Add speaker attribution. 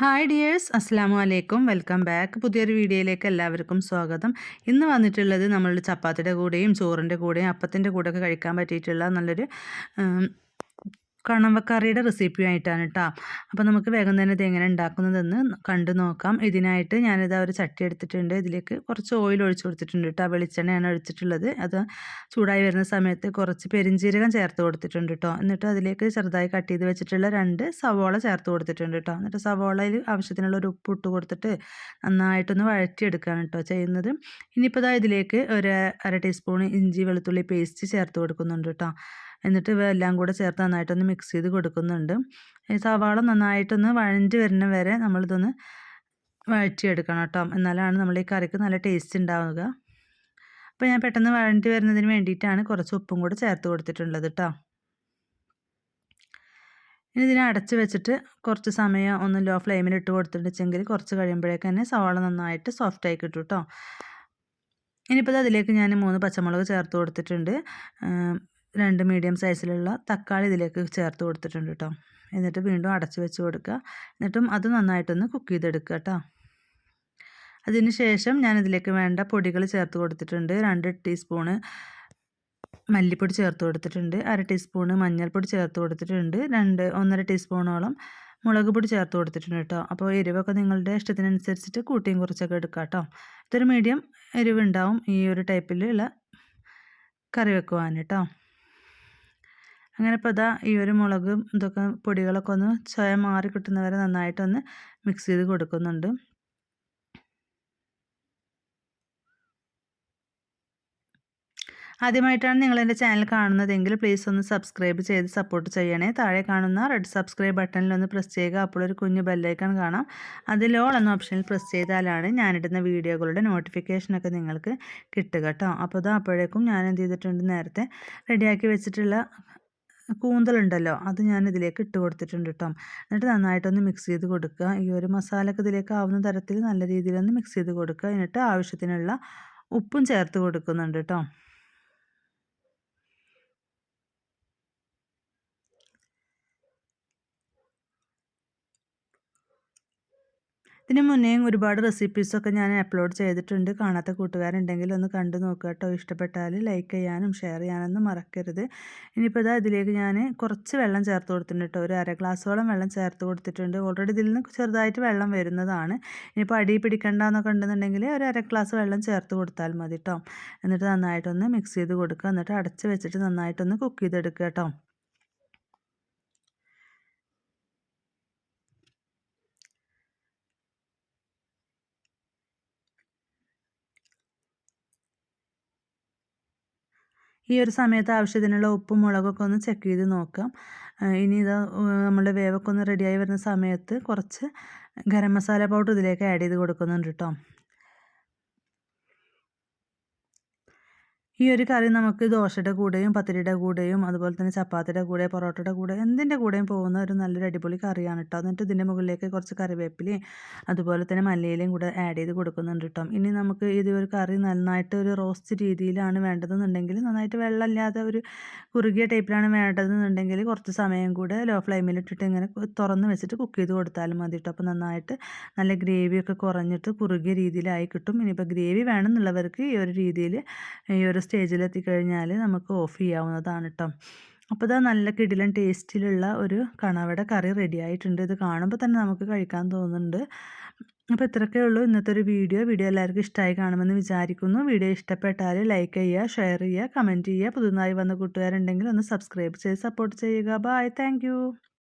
Speaker 1: hi dears അസ്സാം വലൈക്കും welcome back പുതിയൊരു വീഡിയോയിലേക്ക് എല്ലാവർക്കും സ്വാഗതം ഇന്ന് വന്നിട്ടുള്ളത് നമ്മളുടെ ചപ്പാത്തിയുടെ കൂടെയും ചോറിൻ്റെ കൂടെയും അപ്പത്തിൻ്റെ കൂടെയൊക്കെ കഴിക്കാൻ പറ്റിയിട്ടുള്ള നല്ലൊരു കറിയുടെ റെസിപ്പിയായിട്ടാണ് കേട്ടോ അപ്പോൾ നമുക്ക് വേഗം തന്നെ ഇത് എങ്ങനെ ഉണ്ടാക്കുന്നതെന്ന് കണ്ടു നോക്കാം ഇതിനായിട്ട് ഞാനിതാ ഒരു ചട്ടി എടുത്തിട്ടുണ്ട് ഇതിലേക്ക് കുറച്ച് ഓയിൽ ഒഴിച്ചു കൊടുത്തിട്ടുണ്ട് കേട്ടോ വെളിച്ചെണ്ണയാണ് ഒഴിച്ചിട്ടുള്ളത് അത് ചൂടായി വരുന്ന സമയത്ത് കുറച്ച് പെരിഞ്ചീരകം ചേർത്ത് കൊടുത്തിട്ടുണ്ട് കേട്ടോ എന്നിട്ട് അതിലേക്ക് ചെറുതായി കട്ട് ചെയ്ത് വെച്ചിട്ടുള്ള രണ്ട് സവോള ചേർത്ത് കൊടുത്തിട്ടുണ്ട് കേട്ടോ എന്നിട്ട് സവോളയിൽ ആവശ്യത്തിനുള്ള ഒരു ഉപ്പ് ഇട്ട് കൊടുത്തിട്ട് നന്നായിട്ടൊന്ന് വഴറ്റിയെടുക്കുകയാണ് കേട്ടോ ചെയ്യുന്നത് ഇനിയിപ്പോൾ ഇതിലേക്ക് ഒരു അര ടീസ്പൂൺ ഇഞ്ചി വെളുത്തുള്ളി പേസ്റ്റ് ചേർത്ത് കൊടുക്കുന്നുണ്ട് കേട്ടോ എന്നിട്ട് ഇവയെല്ലാം കൂടെ ചേർത്ത് നന്നായിട്ടൊന്ന് മിക്സ് ചെയ്ത് കൊടുക്കുന്നുണ്ട് ഈ സവാള നന്നായിട്ടൊന്ന് വഴഞ്ഞ് വരുന്ന വരെ നമ്മളിതൊന്ന് വഴറ്റിയെടുക്കണം കേട്ടോ എന്നാലാണ് നമ്മൾ ഈ കറിക്ക് നല്ല ടേസ്റ്റ് ഉണ്ടാവുക അപ്പോൾ ഞാൻ പെട്ടെന്ന് വഴണ്ടി വരുന്നതിന് വേണ്ടിയിട്ടാണ് കുറച്ച് ഉപ്പും കൂടെ ചേർത്ത് കൊടുത്തിട്ടുള്ളത് കേട്ടോ ഇനി ഇതിനെ അടച്ച് വെച്ചിട്ട് കുറച്ച് സമയം ഒന്ന് ലോ ഫ്ലെയിമിൽ ഇട്ട് കൊടുത്തിട്ടുണ്ടെങ്കിൽ കുറച്ച് കഴിയുമ്പോഴേക്ക് തന്നെ സവാള നന്നായിട്ട് സോഫ്റ്റായി കിട്ടും കേട്ടോ ഇനിയിപ്പോൾ അതിലേക്ക് ഞാൻ മൂന്ന് പച്ചമുളക് ചേർത്ത് കൊടുത്തിട്ടുണ്ട് രണ്ട് മീഡിയം സൈസിലുള്ള തക്കാളി ഇതിലേക്ക് ചേർത്ത് കൊടുത്തിട്ടുണ്ട് കേട്ടോ എന്നിട്ട് വീണ്ടും അടച്ച് വെച്ച് കൊടുക്കുക എന്നിട്ടും അത് നന്നായിട്ടൊന്ന് കുക്ക് ചെയ്തെടുക്കുക കേട്ടോ അതിനുശേഷം ഞാൻ ഇതിലേക്ക് വേണ്ട പൊടികൾ ചേർത്ത് കൊടുത്തിട്ടുണ്ട് രണ്ട് ടീസ്പൂണ് മല്ലിപ്പൊടി ചേർത്ത് കൊടുത്തിട്ടുണ്ട് അര ടീസ്പൂണ് മഞ്ഞൾപ്പൊടി ചേർത്ത് കൊടുത്തിട്ടുണ്ട് രണ്ട് ഒന്നര ടീസ്പൂണോളം മുളക് പൊടി ചേർത്ത് കൊടുത്തിട്ടുണ്ട് കേട്ടോ അപ്പോൾ എരിവൊക്കെ നിങ്ങളുടെ ഇഷ്ടത്തിനനുസരിച്ചിട്ട് കൂട്ടിയും കുറച്ചൊക്കെ എടുക്കുക കേട്ടോ ഇതൊരു മീഡിയം എരിവുണ്ടാവും ഈ ഒരു ടൈപ്പിലുള്ള കറി വെക്കുവാൻ കേട്ടോ അങ്ങനെ ഇപ്പോൾ ഇതാ ഈ ഒരു മുളകും ഇതൊക്കെ പൊടികളൊക്കെ ഒന്ന് ചായ മാറി കിട്ടുന്നവരെ നന്നായിട്ടൊന്ന് മിക്സ് ചെയ്ത് കൊടുക്കുന്നുണ്ട് ആദ്യമായിട്ടാണ് നിങ്ങൾ എൻ്റെ ചാനൽ കാണുന്നതെങ്കിൽ പ്ലീസ് ഒന്ന് സബ്സ്ക്രൈബ് ചെയ്ത് സപ്പോർട്ട് ചെയ്യണേ താഴെ കാണുന്ന റെഡ് സബ്സ്ക്രൈബ് ബട്ടണിൽ ഒന്ന് പ്രസ് ചെയ്യുക അപ്പോൾ ഒരു കുഞ്ഞു ബെല്ലൈക്കൺ കാണാം അതിൽ ഓൾ എന്ന ഓപ്ഷനിൽ പ്രസ് ചെയ്താലാണ് ഞാനിടുന്ന വീഡിയോകളുടെ നോട്ടിഫിക്കേഷനൊക്കെ നിങ്ങൾക്ക് കിട്ടുക കേട്ടോ അപ്പോൾ ഇതാ അപ്പോഴേക്കും ഞാൻ എന്ത് ചെയ്തിട്ടുണ്ട് നേരത്തെ റെഡിയാക്കി വെച്ചിട്ടുള്ള കൂന്തലുണ്ടല്ലോ അത് ഞാൻ ഇതിലേക്ക് ഇട്ട് കൊടുത്തിട്ടുണ്ട് കേട്ടോ എന്നിട്ട് നന്നായിട്ടൊന്ന് മിക്സ് ചെയ്ത് കൊടുക്കുക ഈ ഒരു മസാലക്ക് ഇതിലേക്ക് ആവുന്ന തരത്തിൽ നല്ല രീതിയിലൊന്ന് മിക്സ് ചെയ്ത് കൊടുക്കുക എന്നിട്ട് ആവശ്യത്തിനുള്ള ഉപ്പും ചേർത്ത് കൊടുക്കുന്നുണ്ട് കേട്ടോ ഇതിന് മുന്നേയും ഒരുപാട് റെസിപ്പീസൊക്കെ ഞാൻ അപ്ലോഡ് ചെയ്തിട്ടുണ്ട് കാണാത്ത കൂട്ടുകാരുണ്ടെങ്കിൽ ഒന്ന് കണ്ടു നോക്കുക കേട്ടോ ഇഷ്ടപ്പെട്ടാൽ ലൈക്ക് ചെയ്യാനും ഷെയർ ചെയ്യാനൊന്നും മറക്കരുത് ഇനിയിപ്പോൾ ഇതാ ഇതിലേക്ക് ഞാൻ കുറച്ച് വെള്ളം ചേർത്ത് കൊടുത്തിട്ടുണ്ട് കേട്ടോ ഒരു അര ഗ്ലാസ്സോളം വെള്ളം ചേർത്ത് കൊടുത്തിട്ടുണ്ട് ഓൾറെഡി ഇതിൽ നിന്ന് ചെറുതായിട്ട് വെള്ളം വരുന്നതാണ് ഇനിയിപ്പോൾ അടി പിടിക്കണ്ട എന്നൊക്കെ ഉണ്ടെന്നുണ്ടെങ്കിൽ ഒരു അര ഗ്ലാസ് വെള്ളം ചേർത്ത് കൊടുത്താൽ മതി കേട്ടോ എന്നിട്ട് നന്നായിട്ടൊന്ന് മിക്സ് ചെയ്ത് കൊടുക്കുക എന്നിട്ട് അടച്ച് വെച്ചിട്ട് നന്നായിട്ടൊന്ന് കുക്ക് ചെയ്തെടുക്കുക കേട്ടോ ഈ ഒരു സമയത്ത് ആവശ്യത്തിനുള്ള ഉപ്പും മുളകൊക്കെ ഒന്ന് ചെക്ക് ചെയ്ത് നോക്കാം ഇനി ഇത് നമ്മുടെ വേവൊക്കെ ഒന്ന് റെഡിയായി വരുന്ന സമയത്ത് കുറച്ച് ഗരം മസാല പൗഡർ ഇതിലേക്ക് ആഡ് ചെയ്ത് കൊടുക്കുന്നുണ്ട് കേട്ടോ ഈ ഒരു കറി നമുക്ക് ദോശയുടെ കൂടെയും പത്തിരിയുടെ കൂടെയും അതുപോലെ തന്നെ ചപ്പാത്തിയുടെ കൂടെ പൊറോട്ടയുടെ കൂടെ എന്തിൻ്റെ കൂടെയും പോകുന്ന ഒരു നല്ലൊരു അടിപൊളി കറിയാണ് കേട്ടോ എന്നിട്ട് ഇതിൻ്റെ മുകളിലേക്ക് കുറച്ച് കറിവേപ്പിലയും അതുപോലെ തന്നെ മല്ലിയിലയും കൂടെ ആഡ് ചെയ്ത് കൊടുക്കുന്നുണ്ട് കേട്ടോ ഇനി നമുക്ക് ഇത് ഒരു കറി നന്നായിട്ട് ഒരു റോസ്റ്റ് രീതിയിലാണ് വേണ്ടതെന്നുണ്ടെങ്കിൽ നന്നായിട്ട് വെള്ളമില്ലാതെ ഒരു കുറുകിയ ടൈപ്പിലാണ് വേണ്ടതെന്നുണ്ടെങ്കിൽ കുറച്ച് സമയം കൂടെ ലോ ഫ്ലെയിമിലിട്ടിട്ട് ഇങ്ങനെ തുറന്ന് വെച്ചിട്ട് കുക്ക് ചെയ്ത് കൊടുത്താലും മതി കേട്ടോ അപ്പോൾ നന്നായിട്ട് നല്ല ഗ്രേവിയൊക്കെ കുറഞ്ഞിട്ട് കുറുകിയ രീതിയിലായി കിട്ടും ഇനിയിപ്പോൾ ഗ്രേവി വേണമെന്നുള്ളവർക്ക് ഈ ഒരു രീതിയിൽ ഈ ഒരു കഴിഞ്ഞാൽ നമുക്ക് ഓഫ് ചെയ്യാവുന്നതാണ് കേട്ടോ അപ്പോൾ ഇതാ നല്ല കിടിലൻ ടേസ്റ്റിലുള്ള ഒരു കണവയുടെ കറി റെഡി ആയിട്ടുണ്ട് ഇത് കാണുമ്പോൾ തന്നെ നമുക്ക് കഴിക്കാൻ തോന്നുന്നുണ്ട് അപ്പോൾ ഇത്രയൊക്കെ ഉള്ളൂ ഇന്നത്തെ ഒരു വീഡിയോ വീഡിയോ എല്ലാവർക്കും ഇഷ്ടമായി കാണുമെന്ന് വിചാരിക്കുന്നു വീഡിയോ ഇഷ്ടപ്പെട്ടാൽ ലൈക്ക് ചെയ്യുക ഷെയർ ചെയ്യുക കമൻറ്റ് ചെയ്യുക പുതുതായി വന്ന കൂട്ടുകാരുണ്ടെങ്കിൽ ഒന്ന് സബ്സ്ക്രൈബ് ചെയ്ത് സപ്പോർട്ട് ചെയ്യുക ബായ് താങ്ക്